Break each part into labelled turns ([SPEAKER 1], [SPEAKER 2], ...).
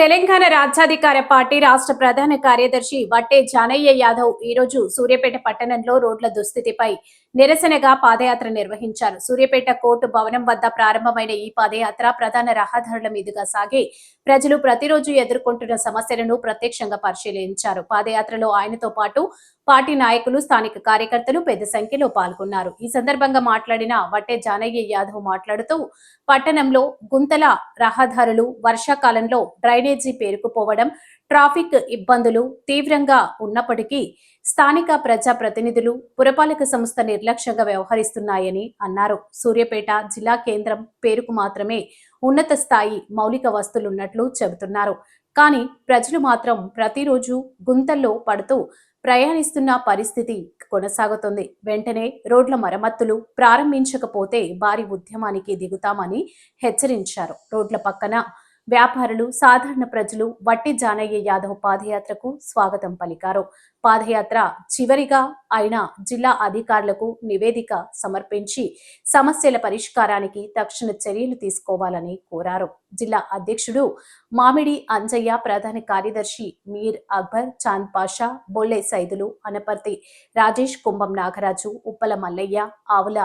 [SPEAKER 1] తెలంగాణ రాజ్యాధికార పార్టీ రాష్ట్ర ప్రధాన కార్యదర్శి వట్టే జానయ్య యాదవ్ ఈ రోజు సూర్యాపేట పట్టణంలో రోడ్ల దుస్థితిపై నిరసనగా పాదయాత్ర నిర్వహించారు. సూర్యాపేట కోర్టు భవనం వద్ద ప్రారంభమైన ఈ పాదయాత్ర ప్రధాన రహదారుల మీదుగా సాగి. ప్రజలు ప్రతిరోజు ఎదుర్కొంటున్న సమస్యలను ప్రత్యక్షంగా పరిశీలించారు. పాదయాత్రలో ఆయనతో పాటు పార్టీ నాయకులు స్థానిక కార్యకర్తలు పెద్ద సంఖ్యలో పాల్గొన్నారు. ఈ సందర్భంగా మాట్లాడిన వట్టే జానయ్య యాదవ్ మాట్లాడుతూ పట్టణంలో గుంతల రహదారులు వర్షాకాలంలో డ్రైనేజీ పేరుకుపోవడం ట్రాఫిక్ ఇబ్బందులు తీవ్రంగా ఉన్నప్పటికీ స్థానిక ప్రజా ప్రతినిధులు పురపాలక సంస్థ నిర్లక్ష్యంగా వ్యవహరిస్తున్నాయని అన్నారు. సూర్యాపేట జిల్లా కేంద్రం పేరుకు మాత్రమే ఉన్నత స్థాయి మౌలిక వస్తులున్నట్లు చెబుతున్నారు. కానీ ప్రజలు మాత్రం ప్రతిరోజు గుంతల్లో పడుతూ ప్రయాణిస్తున్న పరిస్థితి కొనసాగుతుంది. వెంటనే రోడ్ల మరమ్మతులు ప్రారంభించకపోతే భారీ ఉద్యమానికి దిగుతామని హెచ్చరించారు. రోడ్ల పక్కన వ్యాపారులు సాధారణ ప్రజలు వట్టి జానయ్య యాదవ్ పాదయాత్రకు స్వాగతం పలికారు. పాదయాత్ర చివరిగా ఆయన జిల్లా అధికారులకు నివేదిక సమర్పించి సమస్యల పరిష్కారానికి తక్షణ చర్యలు తీసుకోవాలని కోరారు. జిల్లా అధ్యక్షుడు మామిడి అంజయ్య ప్రధాన కార్యదర్శి మీర్ అక్బర్ చాంద్ పాషా బొల్లె సైదులు అనపర్తి రాజేష్ కుంభం నాగరాజు ఉప్పల మల్లయ్య ఆవుల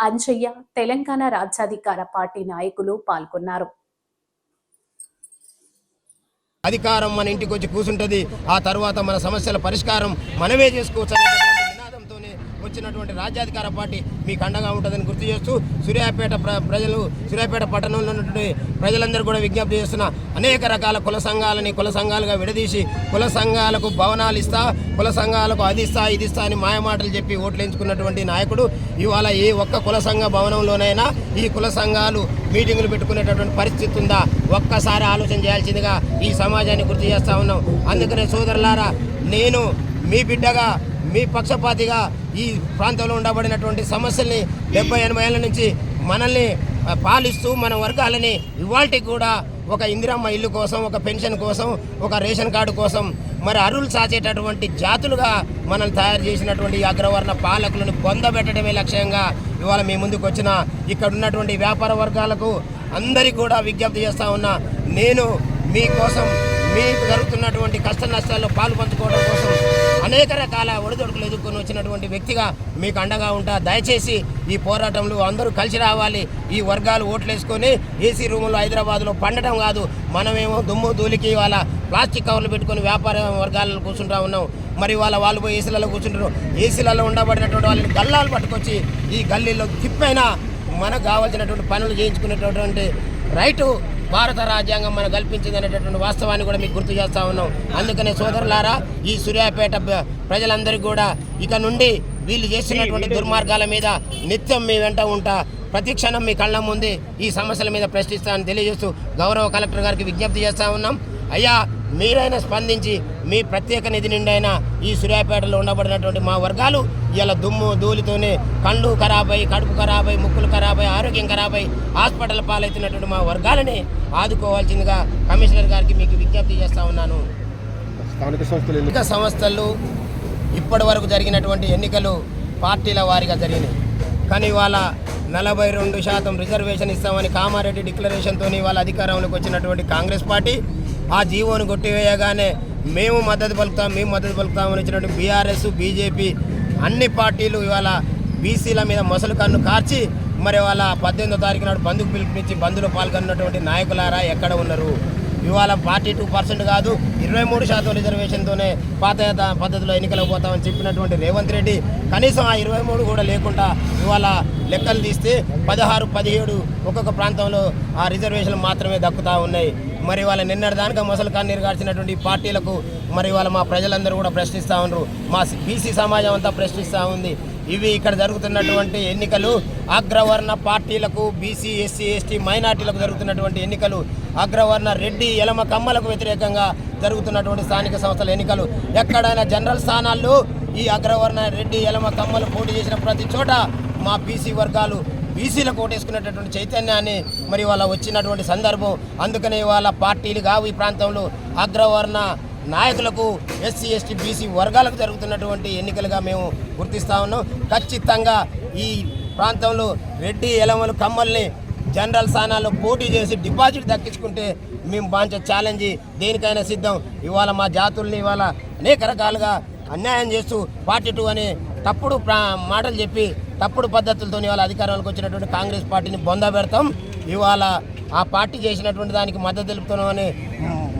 [SPEAKER 1] అంజయ్య తెలంగాణ రాజ్యాధికార పార్టీ నాయకులు పాల్గొన్నారు.
[SPEAKER 2] అధికారం మన ఇంటికి వచ్చి కూర్చుంటుంది ఆ తర్వాత మన సమస్యల పరిష్కారం మనమే చేసుకోవచ్చు నినాదంతోనే వచ్చినటువంటి రాజ్యాధికార పార్టీ మీకు అండగా ఉంటుందని గుర్తు చేస్తూ సూర్యాపేట ప్ర- ప్రజలు సూర్యాపేట పట్టణంలో ఉన్నటువంటి ప్రజలందరూ కూడా విజ్ఞప్తి చేస్తున్న అనేక రకాల కుల సంఘాలని కుల సంఘాలుగా విడదీసి కుల సంఘాలకు భవనాలు ఇస్తా కుల సంఘాలకు అది ఇస్తా ఇది ఇస్తా అని మాయమాటలు చెప్పి ఓట్లు ఎంచుకున్నటువంటి నాయకుడు ఇవాళ ఏ ఒక్క కుల సంఘ భవనంలోనైనా ఈ కుల సంఘాలు మీటింగులు పెట్టుకునేటటువంటి పరిస్థితి ఉందా? ఒక్కసారి ఆలోచన చేయాల్సిందిగా ఈ సమాజాన్ని గుర్తు చేస్తా ఉన్నాం. అందుకనే సోదరులారా నేను మీ బిడ్డగా మీ పక్షపాతిగా ఈ ప్రాంతంలో ఉండబడినటువంటి సమస్యల్ని డెబ్బై ఎనభై ఏళ్ళ నుంచి మనల్ని పాలిస్తూ మన వర్గాలని ఇవాళకి కూడా ఒక ఇందిరమ్మ ఇల్లు కోసం ఒక పెన్షన్ కోసం ఒక రేషన్ కార్డు కోసం మరి అరువులు సాచేటటువంటి జాతులుగా మనల్ని తయారు చేసినటువంటి అగ్రవర్ణ పాలకులను పొందబెట్టడమే లక్ష్యంగా ఇవాళ మీ ముందుకు వచ్చిన ఇక్కడ ఉన్నటువంటి వ్యాపార వర్గాలకు అందరికీ కూడా విజ్ఞప్తి చేస్తా ఉన్నా నేను మీకోసం మీకు జరుగుతున్నటువంటి కష్ట నష్టాల్లో పాలు పంచుకోవడం కోసం అనేక రకాల ఒడిదొడుకులు ఎదుర్కొని వచ్చినటువంటి వ్యక్తిగా మీకు అండగా ఉంటా. దయచేసి ఈ పోరాటంలో అందరూ కలిసి రావాలి. ఈ వర్గాలు ఓట్లేసుకొని ఏసీ రూములు హైదరాబాద్లో పండటం కాదు. మనమేమో దుమ్ము ధూళికి వాళ్ళ ప్లాస్టిక్ కవర్లు పెట్టుకొని వ్యాపార వర్గాలలో కూర్చుంటా ఉన్నాం. మరి వాళ్ళ వాళ్ళు పోయి ఏసీలలో కూర్చుంటారు. ఏసీలలో ఉండబడినటువంటి వాళ్ళని గల్లాలు పట్టుకొచ్చి ఈ గల్లీలో తిప్పైనా మనకు కావాల్సినటువంటి పనులు చేయించుకునేటటువంటి రైటు భారత రాజ్యాంగం మనకు కల్పించింది అనేటటువంటి వాస్తవాన్ని కూడా మీకు గుర్తు చేస్తా ఉన్నాం. అందుకనే సోదరులారా ఈ సూర్యాపేట ప్రజలందరికీ కూడా ఇక నుండి వీళ్ళు చేస్తున్నటువంటి దుర్మార్గాల మీద నిత్యం మీ వెంట ఉంటా. ప్రతి క్షణం మీ కళ్ళ ముందే ఈ సమస్యల మీద ప్రశ్నిస్తానని తెలియజేస్తూ గౌరవ కలెక్టర్ గారికి విజ్ఞప్తి చేస్తూ ఉన్నాం. అయ్యా మీరైనా స్పందించి మీ ప్రత్యేక నిధి నిండైనా ఈ సూర్యాపేటలో ఉండబడినటువంటి మా వర్గాలు ఇలా దుమ్ము ధూళితోనే కళ్ళు ఖరాబై కడుపు ఖరాబై ముక్కులు ఖరాబై ఆరోగ్యం ఖరాబై హాస్పిటల్ పాలవుతున్నటువంటి మా వర్గాలని ఆదుకోవాల్సిందిగా కమిషనర్ గారికి మీకు విజ్ఞప్తి చేస్తా ఉన్నాను.
[SPEAKER 3] స్థానిక సంస్థలు ఎన్ని
[SPEAKER 2] ఎన్నిక సంస్థలు ఇప్పటి వరకు జరిగినటువంటి ఎన్నికలు పార్టీల వారీగా జరిగినాయి. కానీ ఇవాళ నలభై రెండు శాతం రిజర్వేషన్ ఇస్తామని కామారెడ్డి డిక్లరేషన్తో ఇవాళ అధికారంలోకి వచ్చినటువంటి కాంగ్రెస్ పార్టీ ఆ జీవోను కొట్టివేయగానే మేము మద్దతు పలుకుతాం మేము మద్దతు పలుకుతామని వచ్చినటువంటి బీఆర్ఎస్ బీజేపీ అన్ని పార్టీలు ఇవాళ బీసీల మీద మొసలు కన్ను కార్చి మరి వాళ్ళ పద్దెనిమిదో తారీఖు నాడు బంధుకు పిలుపునిచ్చి బంధులో పాల్గొన్నటువంటి నాయకులారా ఎక్కడ ఉన్నారు? ఇవాళ ఫార్టీ టూ పర్సెంట్ కాదు ఇరవై మూడు శాతం రిజర్వేషన్తోనే పాత పద్ధతిలో ఎన్నికలకు పోతామని చెప్పినటువంటి రేవంత్ రెడ్డి కనీసం ఆ ఇరవై మూడు కూడా లేకుండా ఇవాళ లెక్కలు తీస్తే పదహారు పదిహేడు ఒక్కొక్క ప్రాంతంలో ఆ రిజర్వేషన్లు మాత్రమే దక్కుతూ ఉన్నాయి. మరి వాళ్ళ నిన్నటి దానిక మొసలు కన్నీరు కాల్చినటువంటి పార్టీలకు మరి వాళ్ళ మా ప్రజలందరూ కూడా ప్రశ్నిస్తూ ఉన్నారు మా బీసీ సమాజం అంతా ప్రశ్నిస్తూ ఉంది. ఇవి ఇక్కడ జరుగుతున్నటువంటి ఎన్నికలు అగ్రవర్ణ పార్టీలకు బీసీ ఎస్సీ ఎస్టీ మైనార్టీలకు జరుగుతున్నటువంటి ఎన్నికలు అగ్రవర్ణ రెడ్డి ఎలమ కమ్మలకు వ్యతిరేకంగా జరుగుతున్నటువంటి స్థానిక సంస్థల ఎన్నికలు. ఎక్కడైనా జనరల్ స్థానాల్లో ఈ అగ్రవర్ణ రెడ్డి ఎలమ కమ్మలు పోటీ చేసిన ప్రతి చోట మా బీసీ వర్గాలు బీసీలకు ఓటేసుకునేటటువంటి చైతన్యాన్ని మరి వాళ్ళ వచ్చినటువంటి సందర్భం. అందుకనే వాళ్ళ పార్టీలు కావు ఈ ప్రాంతంలో అగ్రవర్ణ నాయకులకు ఎస్సీ ఎస్టీ బీసీ వర్గాలకు జరుగుతున్నటువంటి ఎన్నికలుగా మేము గుర్తిస్తా ఉన్నాం. ఖచ్చితంగా ఈ ప్రాంతంలో రెడ్డి ఎలమలు కమ్మల్ని జనరల్ స్థానాల్లో పోటీ చేసి డిపాజిట్ దక్కించుకుంటే మేము బాంచ ఛాలెంజ్ దేనికైనా సిద్ధం. ఇవాళ మా జాతుల్ని ఇవాళ అనేక రకాలుగా అన్యాయం చేస్తూ పార్టీ టూ అనే తప్పుడు ప్రా- మాటలు చెప్పి తప్పుడు పద్ధతులతో ఇవాళ అధికారంలోకి వచ్చినటువంటి కాంగ్రెస్ పార్టీని బొంద పెడతాం. ఇవాళ ఆ పార్టీ చేసినటువంటి దానికి మద్దతు తెలుపుతున్నామని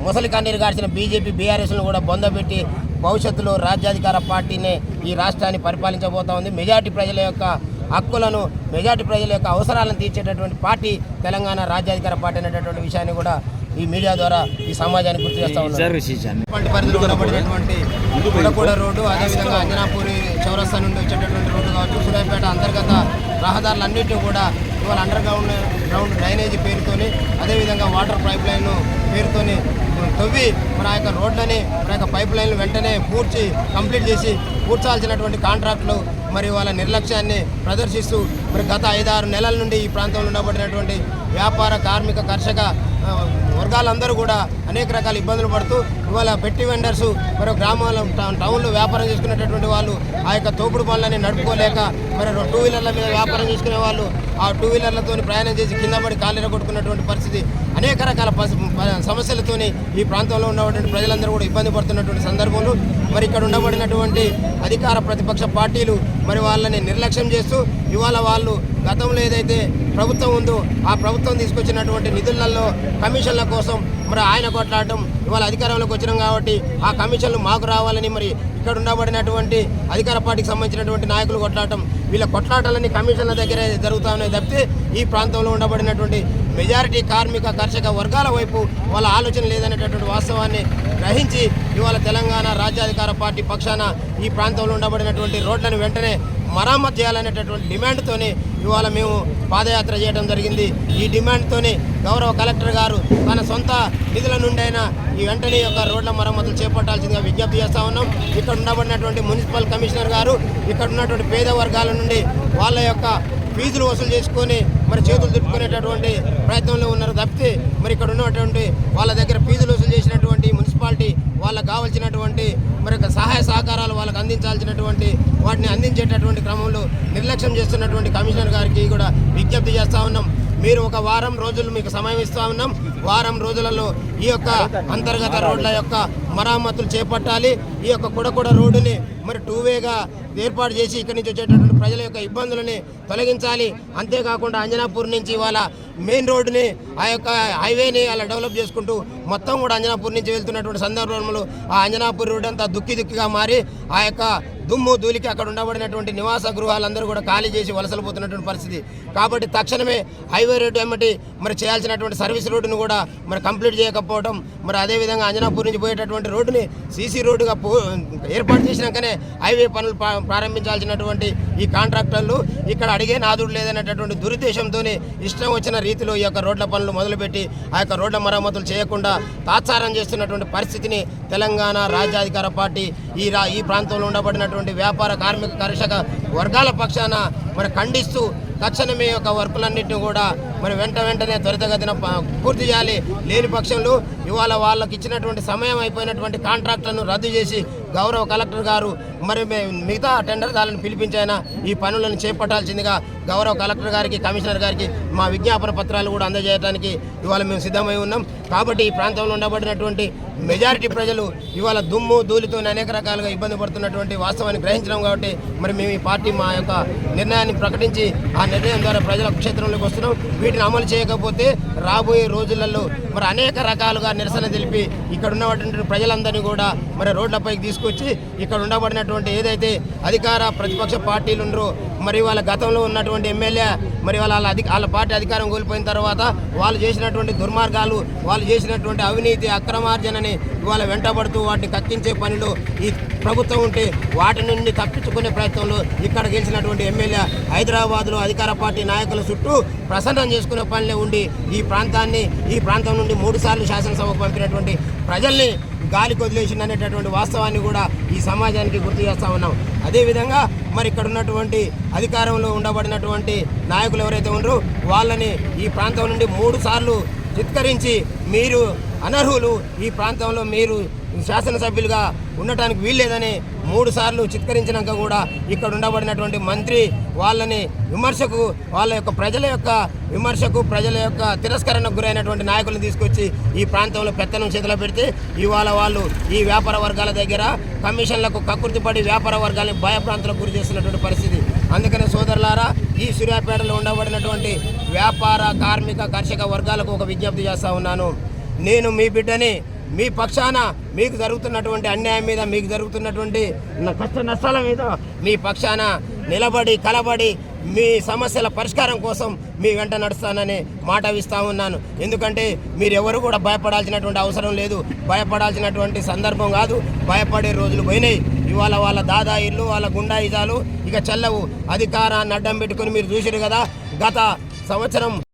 [SPEAKER 2] ముసలి కన్నీరు గార్చిన బీజేపీ బీఆర్ఎస్ను కూడా బొందబెట్టి భవిష్యత్తులో రాజ్యాధికార పార్టీనే ఈ రాష్ట్రాన్ని పరిపాలించబోతా ఉంది. మెజార్టీ ప్రజల యొక్క హక్కులను మెజార్టీ ప్రజల యొక్క అవసరాలను తీర్చేటటువంటి పార్టీ తెలంగాణ రాజ్యాధికార పార్టీ అనేటటువంటి విషయాన్ని కూడా ఈ మీడియా ద్వారా ఈ సమాజానికి గుర్తు చేస్తా ఉన్నారు. పరిధిలో గుడకూడ రోడ్డు అదేవిధంగా అంజనాపూరి చౌరస్తా నుండి వచ్చేటటువంటి రోడ్డు కావచ్చు సూర్యాపేట అంతర్గత రహదారులన్నింటినీ కూడా ఇవాళ అండర్ గ్రౌండ్ గ్రౌండ్ డ్రైనేజీ పేరుతోని అదేవిధంగా వాటర్ పైప్ లైన్ పేరుతోని తవ్వి మన యొక్క రోడ్లని మన యొక్క పైప్ లైన్లు వెంటనే పూడ్చి కంప్లీట్ చేసి పూడ్చాల్సినటువంటి కాంట్రాక్టులు మరి వాళ్ళ నిర్లక్ష్యాన్ని ప్రదర్శిస్తూ మరి గత ఐదారు నెలల నుండి ఈ ప్రాంతంలో ఉండబడినటువంటి వ్యాపార కార్మిక కర్షక వర్గాలందరూ కూడా అనేక రకాల ఇబ్బందులు పడుతూ ఇవాళ పెట్టి వెండర్స్ మరి గ్రామాల టౌన్లో వ్యాపారం చేసుకునేటటువంటి వాళ్ళు ఆ యొక్క తోపుడు పనులని నడుపుకోలేక మరి టూ వీలర్ల మీద వ్యాపారం చేసుకునే వాళ్ళు ఆ టూ వీలర్లతో ప్రయాణం చేసి కింద పడి కాళ్ళ కొట్టుకున్నటువంటి పరిస్థితి అనేక రకాల ప- సమస్యలతోని ఈ ప్రాంతంలో ఉన్నటువంటి ప్రజలందరూ కూడా ఇబ్బంది పడుతున్నటువంటి సందర్భంలో మరి ఇక్కడ ఉండబడినటువంటి అధికార ప్రతిపక్ష పార్టీలు మరి వాళ్ళని నిర్లక్ష్యం చేస్తూ ఇవాళ వాళ్ళు గతంలో ఏదైతే ప్రభుత్వం ఉందో ఆ ప్రభుత్వం తీసుకొచ్చినటువంటి నిధులలో కమిషన్ల కోసం మరి ఆయన కొట్లాడటం ఇవాళ అధికారంలోకి వచ్చినాం కాబట్టి ఆ కమిషన్లు మాకు రావాలని మరి ఇక్కడ ఉండబడినటువంటి అధికార పార్టీకి సంబంధించినటువంటి నాయకులు కొట్లాడటం వీళ్ళ కొట్లాటాలన్నీ కమిషన్ల దగ్గరే జరుగుతా ఉన్నాయి తప్పితే ఈ ప్రాంతంలో ఉండబడినటువంటి మెజారిటీ కార్మిక కర్షక వర్గాల వైపు వాళ్ళ ఆలోచన లేదనేటటువంటి వాస్తవాన్ని గ్రహించి ఇవాళ తెలంగాణ రాజ్యాధికార పార్టీ పక్షాన ఈ ప్రాంతంలో ఉండబడినటువంటి రోడ్లను వెంటనే మరమ్మతు చేయాలనేటటువంటి డిమాండ్తోనే ఇవాళ మేము పాదయాత్ర చేయడం జరిగింది. ఈ డిమాండ్తోనే గౌరవ కలెక్టర్ గారు తన సొంత నిధుల నుండి అయినా ఈ వెంటనే యొక్క రోడ్ల మరమ్మతులు చేపట్టాల్సిందిగా విజ్ఞప్తి చేస్తా ఉన్నాం. ఇక్కడ ఉండబడినటువంటి మున్సిపల్ కమిషనర్ గారు ఇక్కడ ఉన్నటువంటి పేద వర్గాల నుండి వాళ్ళ యొక్క ఫీజులు వసూలు చేసుకొని మరి చేతులు తిప్పుకునేటటువంటి ప్రయత్నంలో ఉన్నారు. తప్పితే మరి ఇక్కడ ఉన్నటువంటి వాళ్ళ దగ్గర ఫీజులు వసూలు చేసినటువంటి మున్సిపాలిటీ వాళ్ళకు కావాల్సినటువంటి మరి యొక్క సహాయ సహకారాలు వాళ్ళకు అందించాల్సినటువంటి వాటిని అందించేటటువంటి క్రమంలో నిర్లక్ష్యం చేస్తున్నటువంటి కమిషనర్ గారికి కూడా విజ్ఞప్తి చేస్తూ ఉన్నాం. మీరు ఒక వారం రోజులు మీకు సమయం ఇస్తూ ఉన్నాం. వారం రోజులలో ఈ యొక్క అంతర్గత రోడ్ల యొక్క మరామతులు చేపట్టాలి. ఈ యొక్క కుడకుడ రోడ్డుని మరి టూ వేగా ఏర్పాటు చేసి ఇక్కడి నుంచి వచ్చేటటువంటి ప్రజల యొక్క ఇబ్బందులని తొలగించాలి. అంతేకాకుండా అంజనాపూర్ నుంచి ఇవాళ మెయిన్ రోడ్డుని ఆ యొక్క హైవేని అలా డెవలప్ చేసుకుంటూ మొత్తం కూడా అంజనాపూర్ నుంచి వెళ్తున్నటువంటి సందర్భంలో ఆ అంజనాపూర్ రోడ్డు అంతా దుక్కి దుక్కిగా మారి ఆ యొక్క దుమ్ము ధూళికి అక్కడ ఉండబడినటువంటి నివాస గృహాలందరూ కూడా ఖాళీ చేసి వలసలు పోతున్నటువంటి పరిస్థితి. కాబట్టి తక్షణమే హైవే రోడ్డు ఏమిటి మరి చేయాల్సినటువంటి సర్వీస్ రోడ్డును కూడా మరి కంప్లీట్ చేయకపోవడం మరి అదేవిధంగా అంజనాపూర్ నుంచి పోయేటటువంటి రోడ్డుని సీసీ రోడ్డుగా ఏర్పాటు చేసినాకనే హైవే పనులు ప్రారంభించాల్సినటువంటి ఈ కాంట్రాక్టర్లు ఇక్కడ అడిగే నాదుడు లేదనేటటువంటి దురుద్దేశంతో ఇష్టం వచ్చిన రీతిలో ఈ యొక్క రోడ్ల పనులు మొదలుపెట్టి ఆ యొక్క రోడ్ల మరమ్మతులు చేయకుండా తాత్సారం చేస్తున్నటువంటి పరిస్థితిని తెలంగాణ రాజ్యాధికార పార్టీ ఈ రా ఈ ప్రాంతంలో ఉండబడినటువంటి వ్యాపార కార్మిక కర్షక వర్గాల పక్షాన మరి ఖండిస్తూ తక్షణమే ఈ యొక్క వర్కులన్నింటినీ కూడా మరి వెంట వెంటనే త్వరితగతిన ప- పూర్తి చేయాలి. లేని పక్షంలో ఇవాళ వాళ్ళకి ఇచ్చినటువంటి సమయం అయిపోయినటువంటి కాంట్రాక్టులను రద్దు చేసి గౌరవ కలెక్టర్ గారు మరి మే- మిగతా టెండర్దారులను పిలిపించైనా ఈ పనులను చేపట్టాల్సిందిగా గౌరవ కలెక్టర్ గారికి కమిషనర్ గారికి మా విజ్ఞాపన పత్రాలు కూడా అందజేయడానికి ఇవాళ మేము సిద్ధమై ఉన్నాం. కాబట్టి ఈ ప్రాంతంలో ఉండబడినటువంటి మెజారిటీ ప్రజలు ఇవాళ దుమ్ము ధూళితో అనేక రకాలుగా ఇబ్బంది పడుతున్నటువంటి వాస్తవాన్ని గ్రహించడం కాబట్టి మరి మేము ఈ పార్టీ మా యొక్క నిర్ణయాన్ని ప్రకటించి ఆ నిర్ణయం ద్వారా ప్రజల క్షేత్రంలోకి వస్తున్నాం. వీటిని అమలు చేయకపోతే రాబోయే రోజులలో మరి అనేక రకాలుగా నిరసన తెలిపి ఇక్కడ ఉన్నటువంటి ప్రజలందరినీ కూడా మరి రోడ్లపైకి తీసుకొచ్చి ఇక్కడ ఉండబడినటువంటి ఏదైతే అధికార ప్రతిపక్ష పార్టీలు ఉండరు మరి వాళ్ళ గతంలో ఉన్నటువంటి ఎమ్మెల్యే మరి వాళ్ళ వాళ్ళ అధి వాళ్ళ పార్టీ అధికారం కోల్పోయిన తర్వాత వాళ్ళు చేసినటువంటి దుర్మార్గాలు వాళ్ళు చేసినటువంటి అవినీతి అక్రమార్జనని ఇవాళ వెంటబడుతూ వాటిని కక్కించే పనిలో ఈ ప్రభుత్వం ఉంటే వాటి నుండి తప్పించుకునే ప్రయత్నంలో ఇక్కడ గెలిచినటువంటి ఎమ్మెల్యే హైదరాబాద్లో అధికార పార్టీ నాయకుల చుట్టూ ప్రసన్నం చేసుకునే పనిలో ఉండి ఈ ప్రాంతాన్ని ఈ ప్రాంతం నుండి మూడుసార్లు శాసనసభకు పంపినటువంటి ప్రజల్ని గాలికి వదిలేసింది అనేటటువంటి వాస్తవాన్ని కూడా ఈ సమాజానికి గుర్తు చేస్తా ఉన్నాం. అదేవిధంగా మరి ఇక్కడ ఉన్నటువంటి అధికారంలో ఉండబడినటువంటి నాయకులు ఎవరైతే ఉన్నారో వాళ్ళని ఈ ప్రాంతం నుండి మూడు సార్లు చిత్కరించి మీరు అనర్హులు. ఈ ప్రాంతంలో మీరు శాసనసభ్యులుగా ఉండటానికి వీల్లేదని మూడు సార్లు చిత్కరించినాక కూడా ఇక్కడ ఉండబడినటువంటి మంత్రి వాళ్ళని విమర్శకు వాళ్ళ యొక్క ప్రజల యొక్క విమర్శకు ప్రజల యొక్క తిరస్కరణకు గురైనటువంటి నాయకులను తీసుకొచ్చి ఈ ప్రాంతంలో పెత్తనం చేతిలో పెడితే ఇవాళ వాళ్ళు ఈ వ్యాపార వర్గాల దగ్గర కమిషన్లకు కకృతిపడి వ్యాపార వర్గాలని భయప్రాంతాలకు గురి చేస్తున్నటువంటి పరిస్థితి. అందుకనే సోదరులారా ఈ సూర్యాపేటలో ఉండబడినటువంటి వ్యాపార కార్మిక కర్షక వర్గాలకు ఒక విజ్ఞప్తి చేస్తా ఉన్నాను. నేను మీ బిడ్డని మీ పక్షాన మీకు జరుగుతున్నటువంటి అన్యాయం మీద మీకు జరుగుతున్నటువంటి కష్ట నష్టాల మీద మీ పక్షాన నిలబడి కలబడి మీ సమస్యల పరిష్కారం కోసం మీ వెంట నడుస్తానని మాట ఇస్తా ఉన్నాను. ఎందుకంటే మీరు ఎవరు కూడా భయపడాల్సినటువంటి అవసరం లేదు. భయపడాల్సినటువంటి సందర్భం కాదు. భయపడే రోజులు పోయినాయి. ఇవాళ వాళ్ళ దాదా ఇల్లు వాళ్ళ గుండాయిజాలు ఇక చెల్లవు. అధికారాన్ని అడ్డం పెట్టుకొని మీరు చూసిరు కదా. గత సంవత్సరం